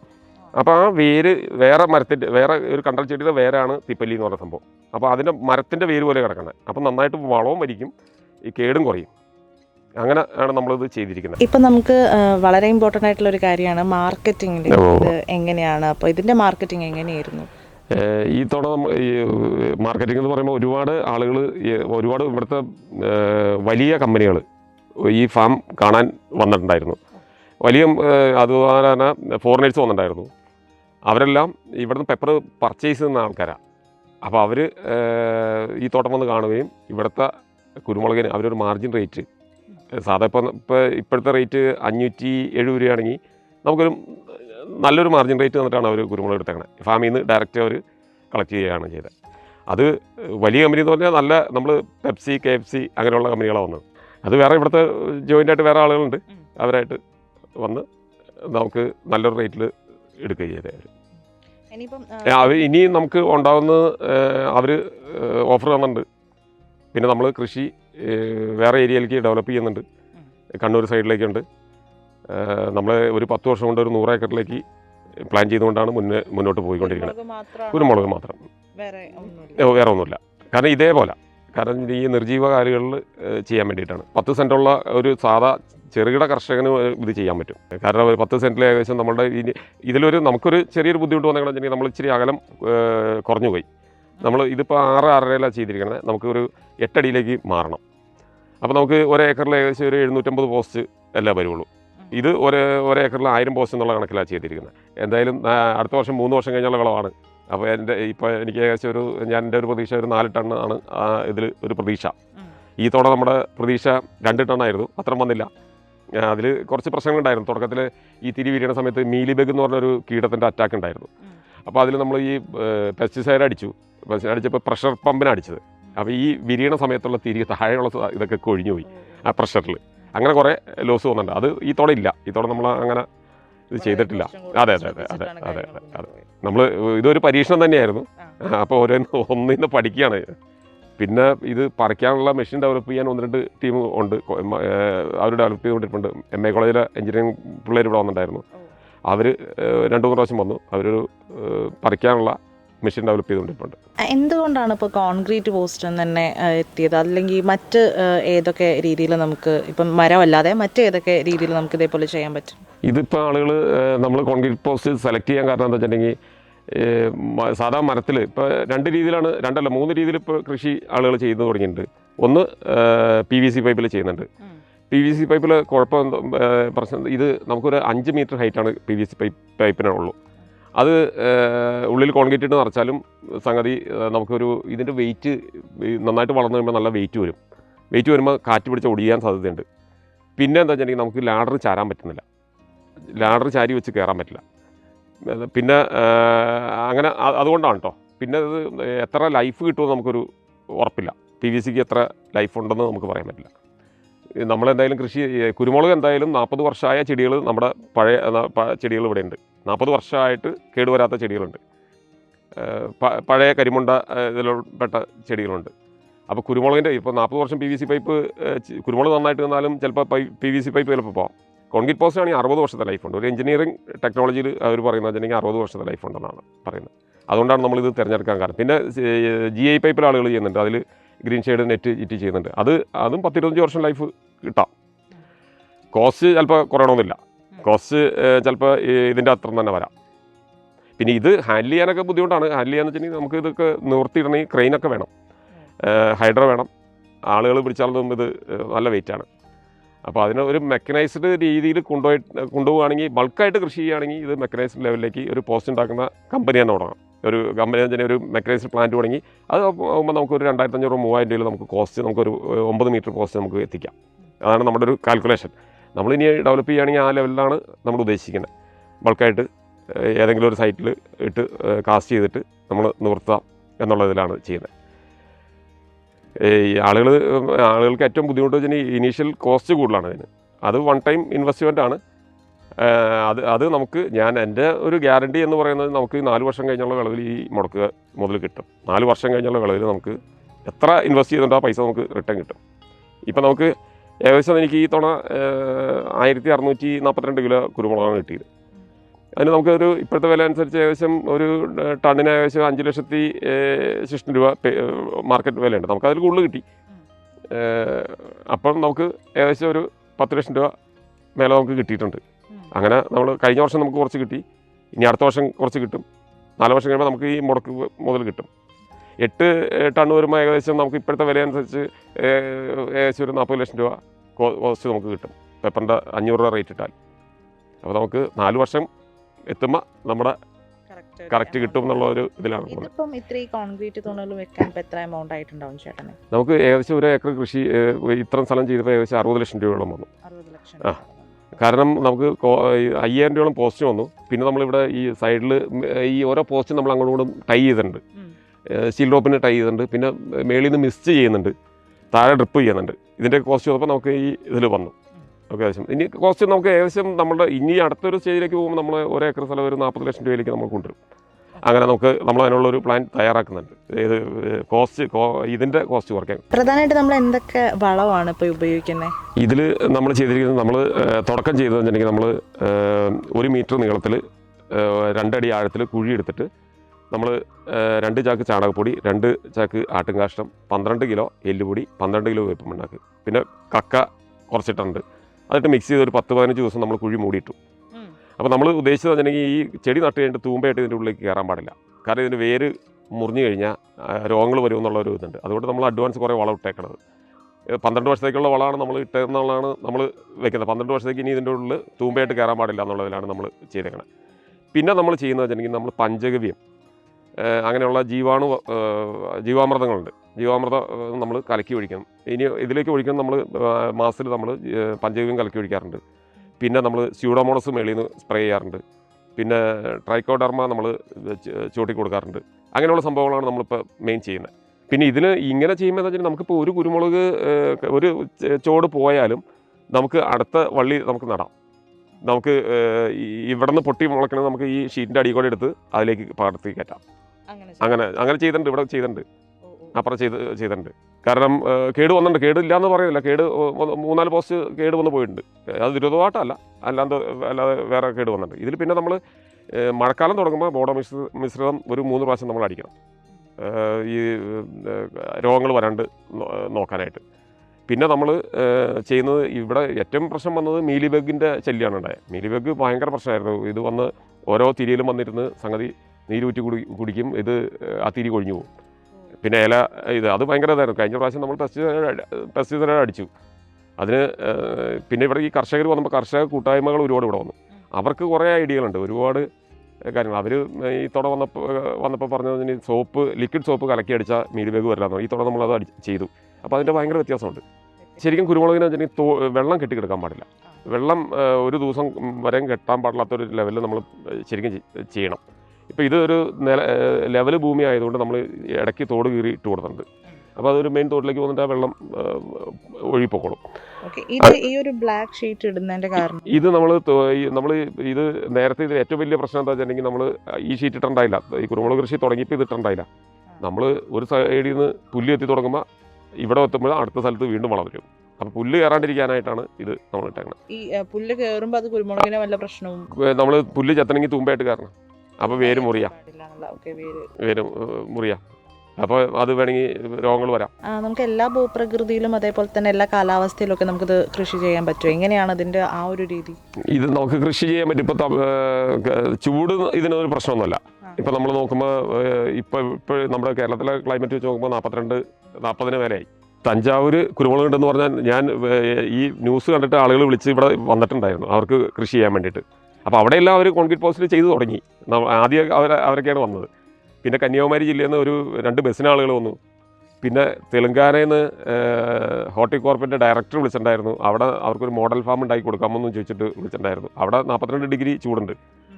അപ്പോൾ ആ വേര് വേറെ മരത്തിന്റെ വേറെ ഒരു കണ്ടൽ ചെടിയുടെ വേരാണ് തിപ്പല്ലി എന്ന് പറയുന്ന സംഭവം. അപ്പോൾ അതിന്റെ മരത്തിന്റെ വേര് പോലെ കിടക്കുന്നത്. അപ്പോൾ നന്നായിട്ട് വളവും വരിക്കും ഈ കേടും കുറയും. അങ്ങനെ ആണ് നമ്മളിത് ചെയ്തിരിക്കുന്നത്. ഇപ്പം നമുക്ക് വളരെ ഇമ്പോർട്ടന്റ് ആയിട്ടുള്ള ഒരു കാര്യമാണ് മാർക്കറ്റിംഗിൽ ഇത് എങ്ങനെയാണ്? അപ്പോൾ ഇതിന്റെ മാർക്കറ്റിംഗ് എങ്ങനെയായിരുന്നു? ഈ തവണ ഈ മാർക്കറ്റിംഗ് എന്ന് പറയുമ്പോൾ ഒരുപാട് ആളുകൾ ഒരുപാട് ഇവിടുത്തെ വലിയ കമ്പനികൾ ഈ ഫാം കാണാൻ വന്നിട്ടുണ്ടായിരുന്നു. വലിയ അതുപോലെ തന്നെ ഫോറിനേഴ്സ് വന്നിട്ടുണ്ടായിരുന്നു. അവരെല്ലാം ഇവിടുന്ന് പെപ്പർ പർച്ചേസ് ചെയ്യുന്ന ആൾക്കാരാണ് അപ്പോൾ അവർ ഈ തോട്ടം വന്ന് കാണുകയും ഇവിടുത്തെ കുരുമുളകിന് അവരൊരു മാർജിൻ റേറ്റ് സാധാ ഇപ്പോൾ ഇപ്പോൾ ഇപ്പോഴത്തെ റേറ്റ് അഞ്ഞൂറ്റി എഴുപത് രൂപയാണെങ്കിൽ നമുക്കൊരു നല്ലൊരു മാർജിൻ റേറ്റ് തന്നിട്ടാണ് അവർ കുരുമുളക് എടുത്തേക്കണത് ഫാമിൽ നിന്ന് ഡയറക്റ്റ് അവർ കളക്ട് ചെയ്യുകയാണ് ചെയ്തത്. അത് വലിയ കമ്പനി എന്ന് പറഞ്ഞാൽ നല്ല നമ്മൾ പെപ്സി കെ എഫ് സി അങ്ങനെയുള്ള കമ്പനികളാണ് വന്നത്. അത് വേറെ ഇവിടുത്തെ ജോയിന്റ് ആയിട്ട് വേറെ ആളുകളുണ്ട്. അവരായിട്ട് വന്ന് നമുക്ക് നല്ലൊരു റേറ്റിൽ എടുക്കുകയും ചെയ്തേ അവർ ഇനി നമുക്ക് ഉണ്ടാകുന്ന അവർ ഓഫർ തന്നിട്ടുണ്ട്. പിന്നെ നമ്മൾ കൃഷി വേറെ ഏരിയയിലേക്ക് ഡെവലപ്പ് ചെയ്യുന്നുണ്ട്. കണ്ണൂർ സൈഡിലേക്കുണ്ട്. നമ്മൾ ഒരു പത്ത് വർഷം കൊണ്ട് ഒരു നൂറ് ഏക്കറിലേക്ക് പ്ലാൻ ചെയ്തുകൊണ്ടാണ് മുന്നേ മുന്നോട്ട് പോയിക്കൊണ്ടിരിക്കുന്നത് കുരുമുളക് മാത്രം വേറെ ഒന്നുമില്ല. കാരണം ഇതേപോലെ കാരണം ഈ നിർജീവ കാലുകളിൽ ചെയ്യാൻ വേണ്ടിയിട്ടാണ്. പത്ത് സെന്റുള്ള ഒരു സാധാ ചെറുകിട കർഷകന് ഇത് ചെയ്യാൻ പറ്റും. കാരണം ഒരു പത്ത് സെന്റിൽ ഏകദേശം നമ്മുടെ ഇനി ഇതിലൊരു നമുക്കൊരു ചെറിയൊരു ബുദ്ധിമുട്ട് വന്നെങ്കിൽ നമ്മൾ ഇച്ചിരി അകലം കുറഞ്ഞു പോയി. നമ്മൾ ഇതിപ്പോൾ ആറ് ആറരയിലാണ് ചെയ്തിരിക്കുന്നത് നമുക്കൊരു എട്ടടിയിലേക്ക് മാറണം. അപ്പോൾ നമുക്ക് ഒരേക്കറിൽ ഏകദേശം ഒരു എഴുന്നൂറ്റമ്പത് പോസ്റ്റ് എല്ലാം വരുള്ളൂ. ഇത് ഒരു ഒരേക്കറിൽ ആയിരം പോസ്റ്റ് എന്നുള്ള കണക്കിലാണ് ചെയ്തിരിക്കുന്നത്. എന്തായാലും അടുത്ത വർഷം മൂന്ന് വർഷം കഴിഞ്ഞുള്ള വിളവാണ്. അപ്പോൾ എന്റെ ഇപ്പോൾ എനിക്ക് ഏകദേശം ഒരു ഞാൻ എന്റെ ഒരു പ്രതീക്ഷ ഒരു നാല് ടൺ ആണ് ഇതിൽ ഒരു പ്രതീക്ഷ. ഈ തവണ നമ്മുടെ പ്രതീക്ഷ രണ്ട് ടണ്ണായിരുന്നു അത്ര വന്നില്ല. അതിൽ കുറച്ച് പ്രശ്നങ്ങളുണ്ടായിരുന്നു തുടക്കത്തിൽ ഈ തിരി വിരിയണ സമയത്ത് മീലിബഗ് എന്ന് പറഞ്ഞൊരു കീടത്തിന്റെ അറ്റാക്ക് ഉണ്ടായിരുന്നു. അപ്പോൾ അതിൽ നമ്മൾ ഈ പെസ്റ്റിസൈഡ് അടിച്ചു. പെസ്റ്റിസൈഡ് അടിച്ചപ്പോൾ പ്രഷർ പമ്പിന് അടിച്ചത്. അപ്പോൾ ഈ വിരിയണ സമയത്തുള്ള തിരി താഴെയുള്ള ഇതൊക്കെ കൊഴിഞ്ഞു പോയി ആ പ്രഷറിൽ അങ്ങനെ കുറേ ലോസ് വന്നിട്ടുണ്ട്. അത് ഈ തോടെ ഇല്ല. ഈ തോടെ നമ്മൾ അങ്ങനെ ഇത് ചെയ്തിട്ടില്ല. അതെ അതെ അതെ അതെ അതെ അതെ. അതെ നമ്മൾ ഇതൊരു പരീക്ഷണം തന്നെയായിരുന്നു. അപ്പോൾ ഓരോന്ന് ഒന്നിന്ന് പഠിക്കുകയാണ്. പിന്നെ ഇത് പറിക്കാനുള്ള മെഷീൻ ഡെവലപ്പ് ചെയ്യാൻ ഒന്ന് രണ്ട് ടീം ഉണ്ട്. അവർ ഡെവലപ്പ് ചെയ്തുകൊണ്ടിരിപ്പുണ്ട്. എം എ കോളേജിലെ എഞ്ചിനീയറിംഗ് പിള്ളേർ ഇവിടെ വന്നിട്ടുണ്ടായിരുന്നു. അവർ രണ്ടു മൂന്ന് പ്രാവശ്യം വന്നു. അവരൊരു പറിക്കാനുള്ള മെഷീൻ ഡെവലപ്പ് ചെയ്തുകൊണ്ടിരിപ്പുണ്ട്. എന്തുകൊണ്ടാണ് ഇപ്പോൾ കോൺക്രീറ്റ് പോസ്റ്റ് തന്നെ എത്തിയത്? അല്ലെങ്കിൽ മറ്റ് ഏതൊക്കെ രീതിയിൽ നമുക്ക് ഇപ്പം മരമല്ലാതെ മറ്റേതൊക്കെ രീതിയിൽ നമുക്ക് ഇതേപോലെ ചെയ്യാൻ പറ്റും? ഇതിപ്പോൾ ആളുകൾ നമ്മൾ കോൺക്രീറ്റ് പോസ്റ്റ് സെലക്ട് ചെയ്യാൻ കാരണം എന്താ വെച്ചിട്ടുണ്ടെങ്കിൽ സാധാരണ സാധാ മരത്തിൽ ഇപ്പോൾ രണ്ട് രീതിയിലാണ് രണ്ടല്ല മൂന്ന് രീതിയിൽ ഇപ്പോൾ കൃഷി ആളുകൾ ചെയ്തു തുടങ്ങിയിട്ടുണ്ട്. ഒന്ന് പി വി സി പൈപ്പിൽ ചെയ്യുന്നുണ്ട്. പി വി സി പൈപ്പിൽ കുഴപ്പം പ്രശ്നം ഇത് നമുക്കൊരു അഞ്ച് മീറ്റർ ഹൈറ്റാണ് പി വി സി പൈപ്പ് പൈപ്പിനുള്ളൂ അത് ഉള്ളിൽ കോൺക്രീറ്റ് ഇട്ട് നിറച്ചാലും സംഗതി നമുക്കൊരു ഇതിന്റെ വെയിറ്റ് നന്നായിട്ട് വളർന്നു കഴിയുമ്പോൾ നല്ല വെയിറ്റ് വരും. വെയിറ്റ് വരുമ്പോൾ കാറ്റ് പിടിച്ച് ഒടിയാൻ സാധ്യതയുണ്ട്. പിന്നെ എന്താ വെച്ചിട്ടുണ്ടെങ്കിൽ നമുക്ക് ലാഡർ ചാരാൻ പറ്റുന്നില്ല. ലാഡർ ചാരി വെച്ച് കയറാൻ പറ്റില്ല. പിന്നെ അങ്ങനെ അതുകൊണ്ടാണ് കേട്ടോ പിന്നെ ഇത് എത്ര ലൈഫ് കിട്ടുമെന്ന് നമുക്കൊരു ഉറപ്പില്ല. പി വി സിക്ക് എത്ര ലൈഫ് ഉണ്ടെന്ന് നമുക്ക് പറയാൻ പറ്റില്ല. നമ്മളെന്തായാലും കൃഷി കുരുമുളക് എന്തായാലും നാൽപ്പത് വർഷമായ ചെടികൾ നമ്മുടെ പഴയ ചെടികൾ ഇവിടെ ഉണ്ട് നാൽപ്പത് വർഷമായിട്ട് കേടുവരാത്ത ചെടികളുണ്ട്. പഴയ കരിമുണ്ട ഇതിലുൾപ്പെട്ട ചെടികളുണ്ട്. അപ്പോൾ കുരുമുളകിന്റെ ഇപ്പോൾ നാൽപ്പത് വർഷം പി വി സി പൈപ്പ് കുരുമുളക് നന്നായിട്ട് നിന്നാലും ചിലപ്പോൾ പൈ പി വി സി പൈപ്പ് ചിലപ്പോൾ പോകാം കോൺക്രീറ്റ് പോസ്റ്റ് ആണെങ്കിൽ അറുപത് വർഷത്തെ ലൈഫ് ഉണ്ട് ഒരു എഞ്ചിനീയറിംഗ് ടെക്നോളജിയിൽ അവർ പറയുന്നത് വെച്ചിട്ടുണ്ടെങ്കിൽ അറുപത് വർഷത്തെ ലൈഫ് ഉണ്ടെന്നാണ് പറയുന്നത്. അതുകൊണ്ടാണ് നമ്മളിത് തിരഞ്ഞെടുക്കാൻ കാരണം. പിന്നെ ജി ഐ പൈപ്പിൽ ആളുകൾ ചെയ്യുന്നുണ്ട്. അതിൽ ഗ്രീൻ ഷെയ്ഡ് നെറ്റ് ഇറ്റ് ചെയ്യുന്നുണ്ട്. അത് അതും പത്തിരുപത്തഞ്ച് വർഷം ലൈഫ് കിട്ടാം. കോസ്റ്റ് ചിലപ്പോൾ കുറയണമെന്നില്ല. കോസ്റ്റ് ചിലപ്പോൾ ഇതിന്റെ അത്ര തന്നെ വരാം. പിന്നെ ഇത് ഹാൻഡിൽ ചെയ്യാനൊക്കെ ബുദ്ധിമുട്ടാണ്. ഹാൻഡിൽ ചെയ്യാന്ന് വെച്ചിട്ടുണ്ടെങ്കിൽ നമുക്ക് ഇതൊക്കെ നിവർത്തിയിടണമെങ്കിൽ ക്രെയിനൊക്കെ വേണം. ഹൈഡ്ര വേണം. ആളുകൾ പിടിച്ചാലൊന്നും ഇത് നല്ല വെയിറ്റാണ്. അപ്പോൾ അതിനെ ഒരു മെക്കനൈസ്ഡ് രീതിയിൽ കൊണ്ടുപോയി കൊണ്ടുപോവുകയാണെങ്കിൽ ബൾക്കായിട്ട് കൃഷി ചെയ്യുകയാണെങ്കിൽ ഇത് മെക്കനൈസ്ഡ് ലെവലിലേക്ക് ഒരു പോസ്റ്റ് ഉണ്ടാക്കുന്ന കമ്പനി തന്നെ തുടങ്ങാം. ഒരു കമ്പനി തന്നെ ഒരു മെക്കനൈസ്ഡ് പ്ലാന്റ് തുടങ്ങി അത് ആകുമ്പോൾ നമുക്ക് ഒരു രണ്ടായിരത്തി അഞ്ഞൂറ് മൂവായിരം രൂപയിൽ നമുക്ക് കോസ്റ്റ് നമുക്കൊരു ഒമ്പത് മീറ്റർ പോസ്റ്റ് നമുക്ക് എത്തിക്കാം. അതാണ് നമ്മുടെ ഒരു കാൽക്കുലേഷൻ നമ്മൾ നമ്മളിനി ഡെവലപ്പ് ചെയ്യുകയാണെങ്കിൽ ആ ലെവലിലാണ് നമ്മൾ ഉദ്ദേശിക്കുന്നത്. ബൾക്കായിട്ട് ഏതെങ്കിലും ഒരു സൈറ്റിൽ ഇട്ട് കാസ്റ്റ് ചെയ്തിട്ട് നമ്മൾ നിവർത്താം എന്നുള്ളതിലാണ് ചെയ്യുന്നത്. ഈ ആളുകൾ ആളുകൾക്ക് ഏറ്റവും ബുദ്ധിമുട്ട് വെച്ചാൽ ഇനീഷ്യൽ കോസ്റ്റ് കൂടുതലാണ് അതിന്. അത് വൺ ടൈം ഇൻവെസ്റ്റ്മെന്റ് ആണ്. അത് അത് നമുക്ക് ഞാൻ എന്റെ ഒരു ഗ്യാരണ്ടി എന്ന് പറയുന്നത് നമുക്ക് നാല് വർഷം കഴിഞ്ഞുള്ള വിളവിൽ ഈ മുടക്ക് മുതൽ കിട്ടും. നാല് വർഷം കഴിഞ്ഞുള്ള വിളവിൽ നമുക്ക് എത്ര ഇൻവെസ്റ്റ് ചെയ്തിട്ടുണ്ടോ ആ പൈസ നമുക്ക് റിട്ടേൺ കിട്ടും. ഇപ്പം നമുക്ക് ഏകദേശം എനിക്ക് ഈ തവണ ആയിരത്തി അറുന്നൂറ്റി നാൽപ്പത്തിരണ്ട് കിലോ കുരുമുളകാണ് കിട്ടിയത്. അതിന് നമുക്കൊരു ഇപ്പോഴത്തെ വില അനുസരിച്ച് ഏകദേശം ഒരു ടണ്ണിന് ഏകദേശം അഞ്ച് ലക്ഷത്തി ശിഷ്ടം രൂപ മാർക്കറ്റ് വിലയുണ്ട്. നമുക്ക് അതിൽ കൂടുതൽ കിട്ടി. അപ്പം നമുക്ക് ഏകദേശം ഒരു പത്ത് ലക്ഷം രൂപ മേലെ നമുക്ക് കിട്ടിയിട്ടുണ്ട്. അങ്ങനെ നമ്മൾ കഴിഞ്ഞ വർഷം നമുക്ക് കുറച്ച് കിട്ടി. ഇനി അടുത്ത വർഷം കുറച്ച് കിട്ടും. നാല് വർഷം കഴിയുമ്പോൾ നമുക്ക് ഈ മുടക്ക് മുതൽ കിട്ടും. എട്ട് ടൺ വരുമ്പോൾ ഏകദേശം നമുക്ക് ഇപ്പോഴത്തെ വില അനുസരിച്ച് ഏകദേശം ഒരു നാൽപ്പത് ലക്ഷം രൂപ കോസ്റ്റ് നമുക്ക് കിട്ടും. പെപ്പറിന്റെ അഞ്ഞൂറ് രൂപ റേറ്റ് ഇട്ടാൽ. അപ്പോൾ നമുക്ക് നാല് വർഷം എത്തുമ്പോൾ നമ്മുടെ കറക്റ്റ് കിട്ടും എന്നുള്ള ഒരു ഇതിലാണ് ഇതിപ്പം ഇത്ര കോൺക്രീറ്റ് തൂണുകൾ വെക്കാൻ ഇപ്പൊ എത്ര എമൗണ്ട് ആയിട്ടുണ്ടാവും ചേട്ടന്? നമുക്ക് ഏകദേശം ഒരു ഏക്കർ കൃഷി ഇത്രയും സ്ഥലം ചെയ്തപ്പോൾ ഏകദേശം അറുപത് ലക്ഷം രൂപയോളം വന്നു. ആ. കാരണം നമുക്ക് അയ്യായിരം രൂപയോളം പോസ്റ്റ് വന്നു. പിന്നെ നമ്മളിവിടെ ഈ സൈഡിൽ ഈ ഓരോ പോസ്റ്റും നമ്മൾ അങ്ങോട്ടും ഇങ്ങോട്ടും ടൈ ചെയ്തിട്ടുണ്ട്. സീൽ സ്റ്റീൽ റോപ്പിന് ടൈ ചെയ്തിട്ടുണ്ട്. പിന്നെ മേളിൽ നിന്ന് മിസ്റ്റ് ചെയ്യുന്നുണ്ട്. താഴെ ഡ്രിപ്പ് ചെയ്യുന്നുണ്ട്. ഇതിന്റെ കോസ്റ്റ് വന്നപ്പോൾ നമുക്ക് ഈ ഇതിൽ വന്നു. ഓക്കെ ആവശ്യം. ഇനി കോസ്റ്റ് നമുക്ക് ഏകദേശം നമ്മുടെ ഇനി അടുത്തൊരു സ്റ്റേജിലേക്ക് പോകുമ്പോൾ നമ്മൾ ഒരു ഏക്കർ സ്ഥലം ഒരു നാൽപ്പത് ലക്ഷം രൂപയിലേക്ക് നമ്മൾ കൊണ്ടുവരും. അങ്ങനെ നമുക്ക് നമ്മൾ അതിനുള്ള ഒരു പ്ലാൻ തയ്യാറാക്കുന്നുണ്ട്. ഇത് കോസ്റ്റ് ഇതിന്റെ കോസ്റ്റ് കുറയ്ക്കാൻ. പ്രധാനമായിട്ട് നമ്മൾ എന്തൊക്കെ വളമാണ് ഇപ്പോൾ ഉപയോഗിക്കുന്നത് ഇതിൽ നമ്മൾ ചെയ്തിരിക്കുന്നത് നമ്മൾ തുടക്കം ചെയ്തതെന്ന് വെച്ചിട്ടുണ്ടെങ്കിൽ നമ്മൾ ഒരു മീറ്റർ നീളത്തിൽ രണ്ടടി ആഴത്തിൽ കുഴി എടുത്തിട്ട് നമ്മൾ രണ്ട് ചാക്ക് ചാണകപ്പൊടി രണ്ട് ചാക്ക് ആട്ടുംകാഷ്ടം പന്ത്രണ്ട് കിലോ എല്ലുപൊടി പന്ത്രണ്ട് കിലോ വേപ്പം ഉണ്ടാക്കുക. പിന്നെ കക്ക കുറച്ചിട്ടുണ്ട്. അതിട്ട് മിക്സ് ചെയ്ത് ഒരു പത്ത് പതിനഞ്ച് ദിവസം നമ്മൾ കുഴി മൂടിയിട്ടു. അപ്പോൾ നമ്മൾ ഉദ്ദേശിച്ചത് വെച്ചിട്ടുണ്ടെങ്കിൽ ഈ ചെടി നട്ട് കഴിഞ്ഞിട്ട് തൂമ്പയായിട്ട് ഇതിന്റെ ഉള്ളിലേക്ക് കയറാൻ പാടില്ല. കാരണം ഇതിന്റെ വേര് മുറിഞ്ഞു കഴിഞ്ഞാൽ രോഗങ്ങൾ വരും എന്നുള്ള ഒരു ഇതുണ്ട്. അതുകൊണ്ട് നമ്മൾ അഡ്വാൻസ് കുറേ വളം ഇട്ടേക്കണത്. പന്ത്രണ്ട് വർഷത്തേക്കുള്ള വളമാണ് നമ്മൾ ഇട്ടതെന്നുള്ളതാണ് നമ്മൾ വെക്കുന്നത്. പന്ത്രണ്ട് വർഷത്തേക്ക് ഇനി ഇതിന്റെ ഉള്ളിൽ തൂമ്പയായിട്ട് കയറാൻ പാടില്ല എന്നുള്ളതിലാണ് നമ്മൾ ചെയ്തേക്കുന്നത് പിന്നെ നമ്മൾ ചെയ്യുന്നത് വെച്ചിട്ടുണ്ടെങ്കിൽ നമ്മൾ പഞ്ചഗവ്യം. അങ്ങനെയുള്ള ജീവാണു ജീവാമൃതങ്ങളുണ്ട്. ജീവാമൃതം നമ്മൾ കലക്കി ഒഴിക്കണം. ഇനി ഇതിലേക്ക് ഒഴിക്കണം നമ്മൾ മാസത്തിൽ നമ്മൾ പഞ്ചഗവ്യം കലക്കി ഒഴിക്കാറുണ്ട്. പിന്നെ നമ്മൾ സ്യൂഡോമോണസ് മേളിൽ നിന്ന് സ്പ്രേ ചെയ്യാറുണ്ട്. പിന്നെ ട്രൈക്കോഡർമ നമ്മൾ ചൂട്ടി കൊടുക്കാറുണ്ട്. അങ്ങനെയുള്ള സംഭവങ്ങളാണ് നമ്മളിപ്പോൾ മെയിൻ ചെയ്യുന്നത് പിന്നെ ഇതിന് ഇങ്ങനെ ചെയ്യുമ്പോൾ എന്താ വെച്ചാൽ നമുക്കിപ്പോൾ ഒരു കുരുമുളക് ഒരു ചോട് പോയാലും നമുക്ക് അടുത്ത വള്ളി നമുക്ക് നടാം. നമുക്ക് ഇവിടെ നിന്ന് പൊട്ടി മുളക്കണത് നമുക്ക് ഈ ഷീറ്റിന്റെ അടി കൂടെ എടുത്ത് അതിലേക്ക് പകർത്തി കയറ്റാം. അങ്ങനെ അങ്ങനെ ചെയ്തിട്ടുണ്ട് ഇവിടെ ചെയ്തിട്ടുണ്ട്. അപ്പുറം ചെയ്ത് ചെയ്തിട്ടുണ്ട്. കാരണം കേട് വന്നിട്ടുണ്ട്. കേട് ഇല്ല എന്ന് പറയുന്നില്ല കേട് മൂന്നാൽ പോസ്റ്റ് കേട് വന്ന് പോയിട്ടുണ്ട്. അത് ദുരിതമായിട്ടല്ല അല്ലാണ്ട് അല്ലാതെ വേറെ കേട് വന്നിട്ടുണ്ട്. ഇതിൽ പിന്നെ നമ്മൾ മഴക്കാലം തുടങ്ങുമ്പോൾ ബോഡോ മിശ്ര മിശ്രിതം ഒരു മൂന്ന് പ്രാവശ്യം നമ്മൾ അടിക്കണം. ഈ രോഗങ്ങൾ വരാണ്ട് നോക്കാനായിട്ട്. പിന്നെ നമ്മൾ ചെയ്യുന്നത് ഇവിടെ ഏറ്റവും പ്രശ്നം വന്നത് മീലി ബഗിന്റെ ശല്യമാണ് ഉണ്ടായത് മീലി ബഗ് ഭയങ്കര പ്രശ്നമായിരുന്നു. ഇത് വന്ന് ഓരോ തിരിയിലും വന്നിരുന്ന് സംഗതി നീരൂറ്റി കുടി കുടിക്കും ഇത് ആ തിരി കൊഴിഞ്ഞു പോകും. പിന്നെ ഇല ഇത് അത് ഭയങ്കര ഇതായിരുന്നു. കഴിഞ്ഞ പ്രാവശ്യം നമ്മൾ പെസ്റ്റിസൈഡ് പെസ്റ്റിസൈഡ് അടിച്ചു. അതിന് പിന്നെ ഇവിടെ ഈ കർഷകർ വന്നപ്പോൾ കർഷക കൂട്ടായ്മകൾ ഒരുപാട് ഇവിടെ വന്നു. അവർക്ക് കുറേ ഐഡിയകളുണ്ട്. ഒരുപാട് കാര്യങ്ങൾ. അവർ ഈ തുട വന്നപ്പോൾ വന്നപ്പോൾ പറഞ്ഞത് സോപ്പ് ലിക്വിഡ് സോപ്പ് കലക്കി അടിച്ചാൽ മീലുവേഗ് വരില്ല ഈ തുട നമ്മളത് അടി ചെയ്തു. അപ്പോൾ അതിന്റെ ഭയങ്കര വ്യത്യാസമുണ്ട്. ശരിക്കും കുരുമുളകിന് വെച്ചിട്ടുണ്ടെങ്കിൽ വെള്ളം കെട്ടിക്കിടക്കാൻ പാടില്ല. വെള്ളം ഒരു ദിവസം വരെയും കെട്ടാൻ പാടില്ലാത്തൊരു ലെവലിൽ നമ്മൾ ശരിക്കും ചെയ്- ചെയ്യണം. ഇപ്പോൾ ഇതൊരു നില ലെവൽ ഭൂമി ആയതുകൊണ്ട് നമ്മൾ ഇടയ്ക്ക് തോട് കീറി ഇട്ട് കൊടുത്തിട്ടുണ്ട്. അപ്പോൾ അതൊരു മെയിൻ തോട്ടിലേക്ക് വന്നിട്ട് ആ വെള്ളം ഒഴിപ്പോക്കോളും ഈ ഒരു ബ്ലാക്ക് ഷീറ്റ് കാരണം? ഇത് നമ്മൾ നമ്മൾ ഇത് നേരത്തെ ഇതിൽ ഏറ്റവും വലിയ പ്രശ്നം എന്താ വെച്ചിട്ടുണ്ടെങ്കിൽ നമ്മൾ ഈ ഷീറ്റ് ഇട്ടുണ്ടായില്ല ഈ കുരുമുളക് കൃഷി തുടങ്ങിയപ്പോൾ ഇത് ഇട്ടുണ്ടായില്ല നമ്മൾ ഒരു സൈഡിൽ നിന്ന് പുല്ല് എത്തി തുടങ്ങുമ്പോൾ ഇവിടെ എത്തുമ്പോൾ അടുത്ത സ്ഥലത്ത് വീണ്ടും വളരും വരും. അപ്പോൾ പുല്ല് കയറാണ്ടിരിക്കാനായിട്ടാണ് ഇത് നമ്മൾ ഇട്ടേക്കുന്നത് ഈ പുല്ല് കയറുമ്പോൾ അത് കുരുമുളകിന് വല്ല പ്രശ്നവും നമ്മൾ പുല്ല് ചെത്തണമെങ്കിൽ തുമ്പായിട്ട് കയറണം അപ്പോൾ വേര് മുറിയാം. വേര്. മുറിയാം. അപ്പോൾ അത് വേണമെങ്കിൽ രോഗങ്ങൾ വരാം. നമുക്ക് എല്ലാ ഭൂപ്രകൃതിയിലും അതേപോലെ തന്നെ എല്ലാ കാലാവസ്ഥയിലും ഒക്കെ നമുക്കിത് കൃഷി ചെയ്യാൻ പറ്റുമോ എങ്ങനെയാണ് അതിന്റെ ആ ഒരു രീതി? ഇത് നമുക്ക് കൃഷി ചെയ്യാൻ പറ്റും. ഇപ്പോൾ ചൂട് ഇതിനൊരു പ്രശ്നമൊന്നുമല്ല. ആ. ഇപ്പം നമ്മൾ നോക്കുമ്പോൾ ഇപ്പോൾ ഇപ്പോൾ നമ്മുടെ കേരളത്തിലെ ക്ലൈമറ്റ് വെച്ച് നോക്കുമ്പോൾ നാൽപ്പത്തിരണ്ട് നാൽപ്പതിന് മേലെയായി. തഞ്ചാവൂർ കുരുമുളക് ഉണ്ടെന്ന് പറഞ്ഞാൽ ഞാൻ ഈ ന്യൂസ് കണ്ടിട്ട് ആളുകൾ വിളിച്ച് ഇവിടെ വന്നിട്ടുണ്ടായിരുന്നു. അവർക്ക് കൃഷി ചെയ്യാൻ വേണ്ടിയിട്ട്. അപ്പോൾ അവിടെയെല്ലാം അവർ കോൺക്രീറ്റ് പോസ്റ്റിൽ ചെയ്തു തുടങ്ങി. ആദ്യം അവർ അവരൊക്കെയാണ് വന്നത്. പിന്നെ കന്യാകുമാരി ജില്ലയിൽ നിന്ന് ഒരു രണ്ട് ബസ്സിന് ആളുകൾ വന്നു. പിന്നെ തെലങ്കാനയിൽ നിന്ന് ഹോർട്ടികോർപ്പിന്റെ ഡയറക്ടർ വിളിച്ചിട്ടുണ്ടായിരുന്നു. അവിടെ അവർക്കൊരു മോഡൽ ഫാം ഉണ്ടാക്കി കൊടുക്കാമെന്ന് ചോദിച്ചിട്ട് വിളിച്ചിട്ടുണ്ടായിരുന്നു. അവിടെ നാൽപ്പത്തിരണ്ട് ഡിഗ്രി ചൂടുണ്ട്.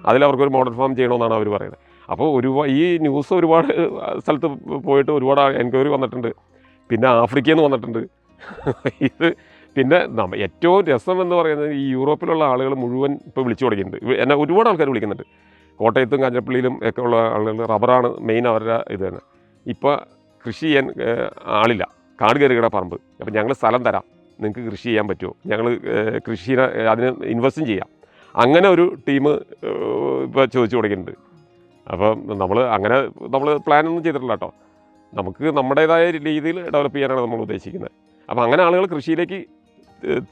അതിൽ അവർക്കൊരു മോഡൽ ഫാം ചെയ്യണമെന്നാണ് അവർ പറയുന്നത്. അപ്പോൾ ഒരു ഈ ന്യൂസ് ഒരുപാട് സ്ഥലത്ത് പോയിട്ട് ഒരുപാട് എൻക്വയറി വന്നിട്ടുണ്ട്. പിന്നെ ആഫ്രിക്കയിൽ നിന്ന് വന്നിട്ടുണ്ട്. ഇത് പിന്നെ നമ്മ ഏറ്റവും രസം എന്ന് പറയുന്നത് ഈ യൂറോപ്പിലുള്ള ആളുകൾ മുഴുവൻ ഇപ്പോൾ വിളിച്ചു തുടങ്ങിയിട്ടുണ്ട്. എന്നെ ഒരുപാട് ആൾക്കാർ വിളിക്കുന്നുണ്ട്. കോട്ടയത്തും കാഞ്ഞപ്പള്ളിയിലും ഒക്കെ ഉള്ള ആളുകൾ റബ്ബറാണ് മെയിൻ അവരുടെ ഇത് തന്നെ. ഇപ്പോൾ കൃഷി ചെയ്യാൻ ആളില്ല. കാട് കയറിയുടെ പറമ്പ്. അപ്പോൾ ഞങ്ങൾ സ്ഥലം തരാം. നിങ്ങൾക്ക് കൃഷി ചെയ്യാൻ പറ്റുമോ ഞങ്ങൾ കൃഷിനെ അതിന് ഇൻവെസ്റ്റും ചെയ്യാം. അങ്ങനെ ഒരു ടീം ഇപ്പോൾ ചോദിച്ചു തുടങ്ങിയിട്ടുണ്ട്. അപ്പം നമ്മൾ അങ്ങനെ നമ്മൾ പ്ലാനൊന്നും ചെയ്തിട്ടില്ല കേട്ടോ നമുക്ക് നമ്മുടേതായ രീതിയിൽ ഡെവലപ്പ് ചെയ്യാനാണ് നമ്മൾ ഉദ്ദേശിക്കുന്നത്. അപ്പോൾ അങ്ങനെ ആളുകൾ കൃഷിയിലേക്ക്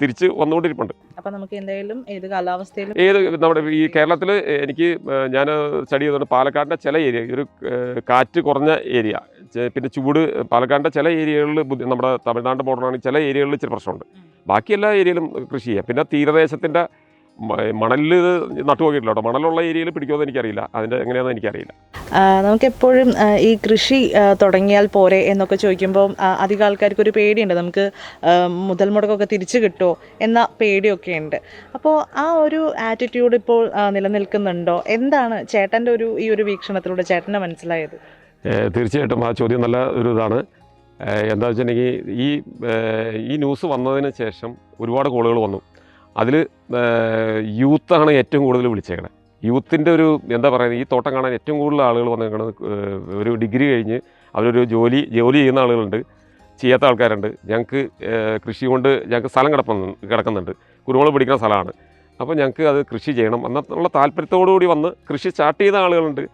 തിരിച്ച് വന്നുകൊണ്ടിരിപ്പുണ്ട്. അപ്പൊ നമുക്ക് എന്തായാലും ഏത് കാലാവസ്ഥയിലും ഏത് നമ്മുടെ ഈ കേരളത്തിൽ എനിക്ക് ഞാൻ സ്റ്റഡി ചെയ്തുകൊണ്ട് പാലക്കാടിന്റെ ചില ഏരിയ ഒരു കാറ്റ് കുറഞ്ഞ ഏരിയ പിന്നെ ചൂട് പാലക്കാടിന്റെ ചില ഏരിയകളിൽ ബുദ്ധി- നമ്മുടെ തമിഴ്നാട് ബോർഡറാണെങ്കിൽ ചില ഏരിയകളിൽ ഇച്ചിരി പ്രശ്നമുണ്ട്. ബാക്കി എല്ലാ ഏരിയയിലും കൃഷി ചെയ്യാം. പിന്നെ തീരദേശത്തിന്റെ മണലിൽ നട്ടുപോക്കിയിട്ടില്ല കേട്ടോ. മണലുള്ള ഏരിയയിൽ പിടിക്കുമെന്ന് എനിക്കറിയില്ല. അതിന്റെ എങ്ങനെയാണെന്ന് എനിക്കറിയില്ല. നമുക്കെപ്പോഴും ഈ കൃഷി തുടങ്ങിയാൽ പോരെ എന്നൊക്കെ ചോദിക്കുമ്പോൾ അധിക ആൾക്കാർക്ക് ഒരു പേടിയുണ്ട്. നമുക്ക് മുതൽ മുടക്കൊക്കെ തിരിച്ചു കിട്ടുമോ എന്ന പേടിയൊക്കെ ഉണ്ട്. അപ്പോൾ ആ ഒരു ആറ്റിറ്റ്യൂഡ് ഇപ്പോൾ നിലനിൽക്കുന്നുണ്ടോ? എന്താണ് ചേട്ടന്റെ ഒരു ഈ ഒരു വീക്ഷണത്തിലൂടെ ചേട്ടന് മനസ്സിലായത്? തീർച്ചയായിട്ടും ആ ചോദ്യം നല്ല ഒരു ഇതാണ്. എന്താ വെച്ചിട്ടുണ്ടെങ്കിൽ ഈ ഈ ന്യൂസ് വന്നതിന് ശേഷം ഒരുപാട് കോളുകൾ വന്നു. അതിൽ യൂത്താണ് ഏറ്റവും കൂടുതൽ വിളിച്ചേക്കണത് യൂത്തിന്റെ ഒരു എന്താ പറയുക ഈ തോട്ടം കാണാൻ ഏറ്റവും കൂടുതൽ ആളുകൾ വന്നിരിക്കുന്നത് ഒരു ഡിഗ്രി കഴിഞ്ഞ് അവരൊരു ജോലി ജോലി ചെയ്യുന്ന ആളുകളുണ്ട് ചെയ്യാത്ത ആൾക്കാരുണ്ട്. ഞങ്ങൾക്ക് കൃഷി കൊണ്ട് ഞങ്ങൾക്ക് സ്ഥലം കിടപ്പുന്നു കിടക്കുന്നുണ്ട്. കുരുമുളക് പിടിക്കുന്ന സ്ഥലമാണ്. അപ്പോൾ ഞങ്ങൾക്ക് അത് കൃഷി ചെയ്യണം എന്നുള്ള താല്പര്യത്തോടു കൂടി വന്ന് കൃഷി സ്റ്റാർട്ട് ചെയ്ത ആളുകളുണ്ട്.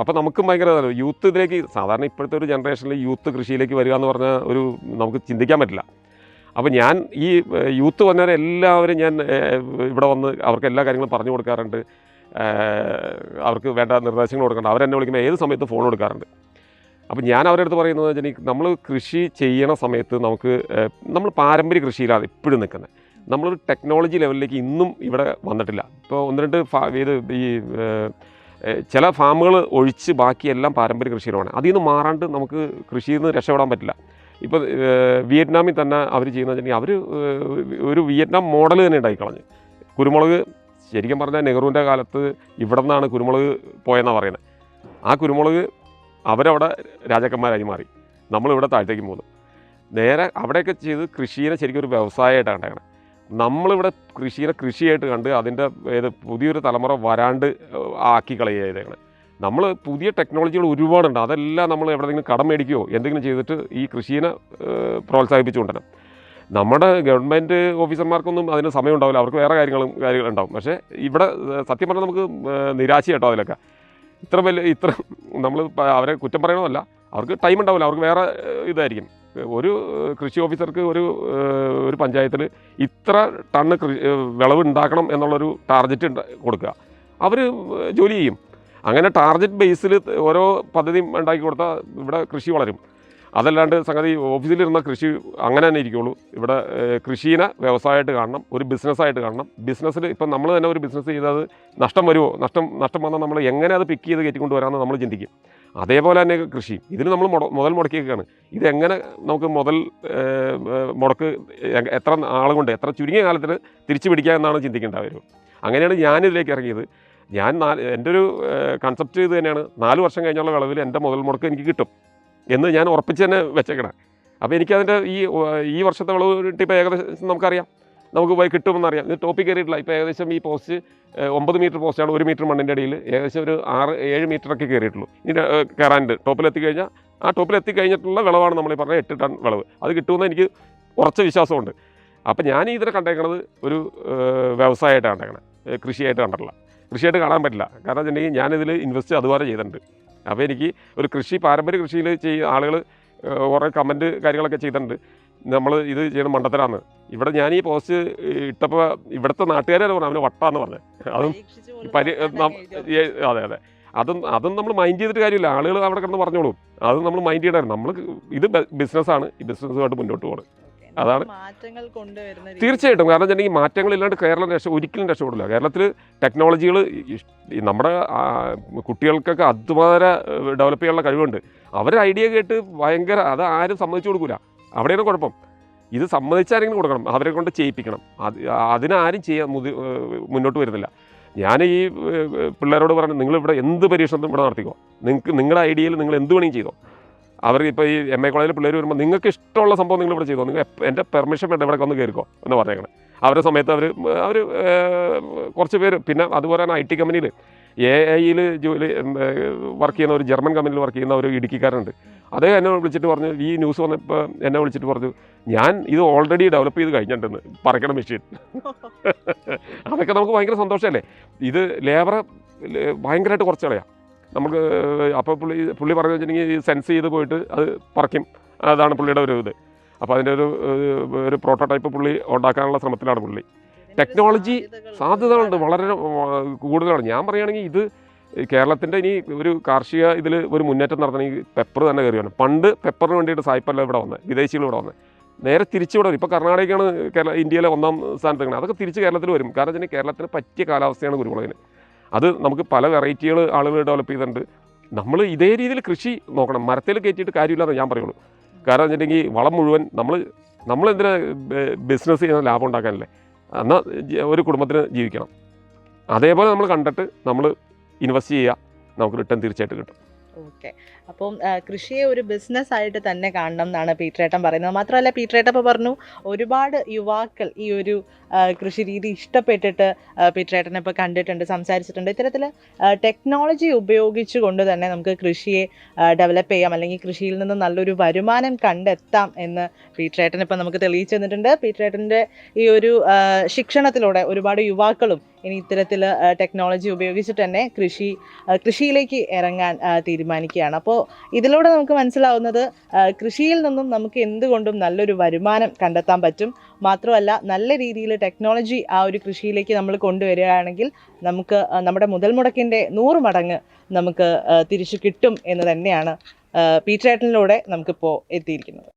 അപ്പോൾ നമുക്കും ഭയങ്കര യൂത്ത് ഇതിലേക്ക് സാധാരണ ഇപ്പോഴത്തെ ഒരു ജനറേഷനിൽ യൂത്ത് കൃഷിയിലേക്ക് വരിക എന്ന് പറഞ്ഞാൽ ഒരു നമുക്ക് ചിന്തിക്കാൻ പറ്റില്ല. അപ്പോൾ ഞാൻ ഈ യൂത്ത് വന്നവരെ എല്ലാവരും ഞാൻ ഇവിടെ വന്ന് അവർക്ക് എല്ലാ കാര്യങ്ങളും പറഞ്ഞു കൊടുക്കാറുണ്ട്. അവർക്ക് വേണ്ട നിർദ്ദേശങ്ങൾ കൊടുക്കാറുണ്ട്. അവരെന്നെ വിളിക്കുമ്പോൾ ഏത് സമയത്ത് ഫോൺ കൊടുക്കാറുണ്ട്. അപ്പോൾ ഞാൻ അവരുടെ അടുത്ത് പറയുന്നത് വെച്ചാൽ നമ്മൾ കൃഷി ചെയ്യണ സമയത്ത് നമുക്ക് നമ്മൾ പാരമ്പര്യ കൃഷിയിലാണ് ഇപ്പോഴും നിൽക്കുന്നത് നമ്മളൊരു ടെക്നോളജി ലെവലിലേക്ക് ഇന്നും ഇവിടെ വന്നിട്ടില്ല. ഇപ്പോൾ ഒന്ന് രണ്ട് ഇത് ഈ ചില ഫാമുകൾ ഒഴിച്ച് ബാക്കിയെല്ലാം പാരമ്പര്യ കൃഷിയിലാണ് അതിൽ നിന്ന് മാറാണ്ട് നമുക്ക് കൃഷിയിൽ നിന്ന് രക്ഷപ്പെടാൻ പറ്റില്ല. ഇപ്പോൾ വിയറ്റ്നാമിൽ തന്നെ അവർ ചെയ്യുന്നത് അവർ ഒരു വിയറ്റ്നാം മോഡൽ തന്നെ ഉണ്ടാക്കിക്കളഞ്ഞു കുരുമുളക് ശരിക്കും പറഞ്ഞാൽ നെഹ്റുവിന്റെ കാലത്ത് ഇവിടെ നിന്നാണ് കുരുമുളക് പോയെന്നാണ് പറയുന്നത് ആ കുരുമുളക് അവരവിടെ രാജാക്കന്മാരായി മാറി. നമ്മളിവിടെ താഴത്തേക്ക് പോകുന്നു നേരെ അവിടെയൊക്കെ ചെയ്ത് കൃഷിയെ ശരിക്കും ഒരു വ്യവസായമായിട്ടാണ് ഉണ്ടാക്കുന്നത് നമ്മളിവിടെ കൃഷിയെ കൃഷിയായിട്ട് കണ്ട് അതിന്റെ ഏത് പുതിയൊരു തലമുറ വരാണ്ട് ആക്കി കളയുക ചെയ്തേക്കണം. നമ്മൾ പുതിയ ടെക്നോളജികൾ ഒരുപാടുണ്ട്. അതെല്ലാം നമ്മൾ എവിടെയെങ്കിലും കടം മേടിക്കുകയോ എന്തെങ്കിലും ചെയ്തിട്ട് ഈ കൃഷിയെ ഏഹ്, പ്രോത്സാഹിപ്പിച്ചുകൊണ്ടുവരണം നമ്മുടെ ഗവൺമെന്റ് ഓഫീസർമാർക്കൊന്നും അതിന് സമയം ഉണ്ടാവില്ല അവർക്ക് വേറെ കാര്യങ്ങളും കാര്യങ്ങളും ഉണ്ടാവും പക്ഷേ ഇവിടെ സത്യം പറഞ്ഞാൽ നമുക്ക് നിരാശ കേട്ടോ അതിലൊക്കെ. ഇത്ര വലിയ ഇത്ര നമ്മൾ അവരെ കുറ്റം പറയണമല്ല അവർക്ക് ടൈം ഉണ്ടാവില്ല. അവർക്ക് വേറെ ഇതായിരിക്കും. ഒരു കൃഷി ഓഫീസർക്ക് ഒരു ഒരു പഞ്ചായത്തിൽ ഇത്ര ടണ്ണ് കൃഷി വിളവ് ഉണ്ടാക്കണം എന്നുള്ളൊരു ടാർഗറ്റ് കൊടുക്കുക. അവർ ജോലി ചെയ്യും. അങ്ങനെ ടാർഗറ്റ് ബേസിൽ ഓരോ പദ്ധതി ഉണ്ടാക്കി കൊടുത്താൽ ഇവിടെ കൃഷി വളരും. അതല്ലാണ്ട് സംഗതി ഓഫീസിലിരുന്ന കൃഷി അങ്ങനെ തന്നെ ഇരിക്കുള്ളൂ. ഇവിടെ കൃഷിനെ വ്യവസായമായിട്ട് കാണണം ഒരു ബിസിനസ്സായിട്ട് കാണണം. ബിസിനസ്സിൽ ഇപ്പം നമ്മൾ തന്നെ ഒരു ബിസിനസ് ചെയ്താൽ നഷ്ടം വരുമോ നഷ്ടം നഷ്ടം വന്നാൽ നമ്മൾ എങ്ങനെ അത് പിക്ക് ചെയ്ത് കയറ്റിക്കൊണ്ട് വരാമെന്ന് നമ്മൾ ചിന്തിക്കും. അതേപോലെ തന്നെ കൃഷി. ഇതിന് നമ്മൾ മുതൽ മുടക്കിയൊക്കെയാണ് ഇതെങ്ങനെ നമുക്ക് മുതൽ മുടക്ക് എത്ര ആളുകൊണ്ട് കൊണ്ട് എത്ര ചുരുങ്ങിയ കാലത്തിൽ തിരിച്ചു പിടിക്കുക ചിന്തിക്കേണ്ടവരും അങ്ങനെയാണ് ഞാനിതിലേക്ക് ഇറങ്ങിയത്. ഞാൻ നാല് എന്റെ ഒരു കൺസെപ്റ്റ് ഇത് തന്നെയാണ്. നാല് വർഷം കഴിഞ്ഞുള്ള വിളവിൽ എന്റെ മുതൽ മുടക്ക് എനിക്ക് കിട്ടും എന്ന് ഞാൻ ഉറപ്പിച്ച് തന്നെ വെച്ചേക്കണം. അപ്പോൾ എനിക്കതിന്റെ ഈ ഈ വർഷത്തെ വിളവ് ഇപ്പോൾ ഏകദേശം നമുക്കറിയാം. നമുക്ക് പോയി കിട്ടുമെന്നറിയാം. ഇത് ടോപ്പിൽ കയറിയിട്ടില്ല. ഇപ്പോൾ ഏകദേശം ഈ പോസ്റ്റ് ഒമ്പത് മീറ്റർ പോസ്റ്റാണ് ഒരു മീറ്റർ മണ്ണിന്റെ അടിയിൽ ഏകദേശം ഒരു ആറ് ഏഴ് മീറ്ററൊക്കെ കയറിയിട്ടുള്ളൂ. ഇനി കയറാനുണ്ട് ടോപ്പിൽ കഴിഞ്ഞാൽ ആ ടോപ്പിൽ എത്തിക്കഴിഞ്ഞിട്ടുള്ള വിളവാണ് നമ്മൾ ഈ പറഞ്ഞ എട്ട് ടൺ വിളവ്. അത് കിട്ടുമെന്ന് എനിക്ക് ഉറച്ച വിശ്വാസമുണ്ട്. അപ്പോൾ ഞാൻ ഇതിനെ കണ്ടേക്കണത് ഒരു വ്യവസായമായിട്ടാണ് കണ്ടേക്കണത്. കൃഷിയായിട്ട് കണ്ടിട്ടില്ല കൃഷിയായിട്ട് കാണാൻ പറ്റില്ല. കാരണം വെച്ചിട്ടുണ്ടെങ്കിൽ ഞാനിതിൽ ഇൻവെസ്റ്റ് അതുപോലെ ചെയ്തിട്ടുണ്ട്. അപ്പോൾ എനിക്ക് ഒരു കൃഷി പാരമ്പര്യ കൃഷിയിൽ ചെയ്യ ആളുകൾ കുറേ കമന്റ് കാര്യങ്ങളൊക്കെ ചെയ്തിട്ടുണ്ട്. നമ്മൾ ഇത് ചെയ്യണം മണ്ടത്തരാന്ന് ഇവിടെ ഞാൻ ഈ പോസ്റ്റ് ഇട്ടപ്പോൾ ഇവിടുത്തെ നാട്ടുകാരെ പറഞ്ഞു അവന് വട്ടാന്ന് പറഞ്ഞത്. അതും പരി അതെ അതെ. അതും അതും നമ്മൾ മൈൻഡ് ചെയ്തിട്ട് കാര്യമില്ല. ആളുകൾ അവിടെ കിടന്ന് പറഞ്ഞോളൂ. അത് നമ്മൾ മൈൻഡ് ചെയ്യണമായിരുന്നു. നമ്മൾ ഇത് ബിസിനസ്സാണ് ഈ ബിസിനസ്സുമായിട്ട് മുന്നോട്ട് ഓക്കേ. അതാണ് മാറ്റങ്ങൾ കൊണ്ടുവരുന്നത് തീർച്ചയായിട്ടും. കാരണം വെച്ചിട്ടുണ്ടെങ്കിൽ മാറ്റങ്ങളില്ലാണ്ട് കേരളം രക്ഷ ഒരിക്കലും രക്ഷപ്പെടില്ല. കേരളത്തിൽ ടെക്നോളജികൾ നമ്മുടെ കുട്ടികൾക്കൊക്കെ അധ്വാന ഡെവലപ്പ് ചെയ്യാനുള്ള കഴിവുണ്ട്. അവരുടെ ഐഡിയ കേട്ട് ഭയങ്കര അത് ആരും സമ്മതിച്ചു കൊടുക്കില്ല അവിടെയാണ് കുഴപ്പം. ഇത് സമ്മതിച്ചാരെങ്കിലും കൊടുക്കണം. അവരെ കൊണ്ട് ചെയ്യിപ്പിക്കണം. അത് അതിനാരും ചെയ്യാൻ മുതി മുന്നോട്ട് വരുന്നില്ല. ഞാൻ ഈ പിള്ളേരോട് പറഞ്ഞു നിങ്ങളിവിടെ എന്ത് പരീക്ഷണത്തിനും ഇവിടെ നടത്തിക്കോ? നിങ്ങൾക്ക് നിങ്ങളുടെ ഐഡിയയിൽ നിങ്ങൾ എന്ത് വേണമെങ്കിലും ചെയ്തോ? അവർ ഇപ്പോൾ ഈ എം എ കോളേജിൽ പിള്ളേർ വരുമ്പോൾ നിങ്ങൾക്ക് ഇഷ്ടമുള്ള സംഭവം നിങ്ങൾ ഇവിടെ ചെയ്തോ? നിങ്ങൾ എന്റെ പെർമിഷൻ വേണ്ട ഇവിടെ വന്ന് കയറിക്കോ എന്ന് പറഞ്ഞേക്കണം. അവരുടെ സമയത്ത് അവർ അവർ കുറച്ച് പേര് പിന്നെ അതുപോലെ തന്നെ ഐ ടി കമ്പനിയിൽ എ ഐയിൽ ജോലി വർക്ക് ചെയ്യുന്ന ഒരു ജർമ്മൻ കമ്പനിയിൽ വർക്ക് ചെയ്യുന്ന ഒരു ഇടുക്കിക്കാരുണ്ട് അദ്ദേഹം എന്നെ വിളിച്ചിട്ട് പറഞ്ഞു ഈ ന്യൂസ് വന്നപ്പോൾ എന്നെ വിളിച്ചിട്ട് പറഞ്ഞു ഞാൻ ഇത് ഓൾറെഡി ഡെവലപ്പ് ചെയ്ത് കഴിഞ്ഞിട്ടുണ്ടെന്ന് പറക്കണം മെഷീൻ അതൊക്കെ നമുക്ക് ഭയങ്കര സന്തോഷമല്ലേ ഇത് ലേബറെ ഭയങ്കരമായിട്ട് കുറച്ച് കളയാം. നമുക്ക് അപ്പോൾ പുള്ളി പുള്ളി പറഞ്ഞു വെച്ചിട്ടുണ്ടെങ്കിൽ സെൻസ് ചെയ്ത് പോയിട്ട് അത് പറിക്കും. അതാണ് പുള്ളിയുടെ ഒരു ഇത്. അപ്പോൾ അതിന്റെ ഒരു ഒരു പ്രോട്ടോടൈപ്പ് പുള്ളി ഉണ്ടാക്കാനുള്ള ശ്രമത്തിലാണ് പുള്ളി. ടെക്നോളജി സാധ്യതകളുണ്ട് വളരെ കൂടുതലാണ്. ഞാൻ പറയുകയാണെങ്കിൽ ഇത് കേരളത്തിന്റെ ഇനി ഒരു കാർഷിക ഇതിൽ ഒരു മുന്നേറ്റം നടത്തണമെങ്കിൽ പെപ്പർ തന്നെ കയറി പണ്ട് പെപ്പറിന് വേണ്ടിയിട്ട് സായിപ്പല്ല ഇവിടെ വന്നത് വിദേശികൾ ഇവിടെ വന്നത്. നേരെ തിരിച്ചു വരും. ഇപ്പോൾ കർണാടകയാണ് കേരള ഇന്ത്യയിലെ ഒന്നാം സ്ഥാനത്ത് അതൊക്കെ തിരിച്ച് കേരളത്തിൽ വരും. കാരണം വെച്ചാൽ കേരളത്തിന് പറ്റിയ കാലാവസ്ഥയാണ് കുരുമുളകിന് അത് നമുക്ക് പല വെറൈറ്റികൾ ആളുകൾ ഡെവലപ്പ് ചെയ്തിട്ടുണ്ട്. നമ്മൾ ഇതേ രീതിയിൽ കൃഷി നോക്കണം. മരത്തിൽ കയറ്റിയിട്ട് കാര്യമില്ലെന്ന് ഞാൻ പറയുള്ളൂ. കാരണം വെച്ചിട്ടുണ്ടെങ്കിൽ വളം മുഴുവൻ നമ്മൾ നമ്മളെന്തിനാ ബിസിനസ് ചെയ്യുന്ന ലാഭം ഉണ്ടാക്കാനല്ലേ? എന്നാൽ ഒരു കുടുംബത്തിന് ജീവിക്കണം. അതേപോലെ നമ്മൾ കണ്ടിട്ട് നമ്മൾ ഇൻവെസ്റ്റ് ചെയ്യുക. നമുക്ക് റിട്ടേൺ തീർച്ചയായിട്ടും കിട്ടും. ഓക്കെ അപ്പം കൃഷിയെ ഒരു ബിസിനസ് ആയിട്ട് തന്നെ കാണണം എന്നാണ് പീറ്ററേട്ടൻ പറയുന്നത്. മാത്രമല്ല പീറ്ററേട്ടൻ ഇപ്പോൾ പറഞ്ഞു ഒരുപാട് യുവാക്കൾ ഈ ഒരു കൃഷി രീതി ഇഷ്ടപ്പെട്ടിട്ട് പീറ്ററേട്ടനെ ഇപ്പോൾ കണ്ടിട്ടുണ്ട് സംസാരിച്ചിട്ടുണ്ട്. ഇത്തരത്തിൽ ടെക്നോളജി ഉപയോഗിച്ചു കൊണ്ട് തന്നെ നമുക്ക് കൃഷിയെ ഡെവലപ്പ് ചെയ്യാം അല്ലെങ്കിൽ കൃഷിയിൽ നിന്ന് നല്ലൊരു വരുമാനം കണ്ടെത്താം എന്ന് പീറ്ററേട്ടൻ ഇപ്പോൾ നമുക്ക് തെളിയിച്ചു തന്നിട്ടുണ്ട്. പീറ്ററേട്ടന്റെ ഈ ഒരു ശിക്ഷണത്തിലൂടെ ഒരുപാട് യുവാക്കളും ഇനി ഇത്തരത്തിൽ ടെക്നോളജി ഉപയോഗിച്ചിട്ട് തന്നെ കൃഷി കൃഷിയിലേക്ക് ഇറങ്ങാൻ തീരുമാനിക്കുകയാണ്. അപ്പോൾ ഇതിലൂടെ നമുക്ക് മനസ്സിലാവുന്നത് കൃഷിയിൽ നിന്നും നമുക്ക് എന്തുകൊണ്ടും നല്ലൊരു വരുമാനം കണ്ടെത്താൻ പറ്റും. മാത്രമല്ല നല്ല രീതിയിൽ ടെക്നോളജി ആ ഒരു കൃഷിയിലേക്ക് നമ്മൾ കൊണ്ടുവരികയാണെങ്കിൽ നമുക്ക് നമ്മുടെ മുതൽ മുടക്കിന്റെ നൂറ് മടങ്ങ് നമുക്ക് തിരിച്ചു കിട്ടും എന്ന് തന്നെയാണ് പീറ്റേട്ടനിലൂടെ നമുക്കിപ്പോൾ എത്തിയിരിക്കുന്നത്.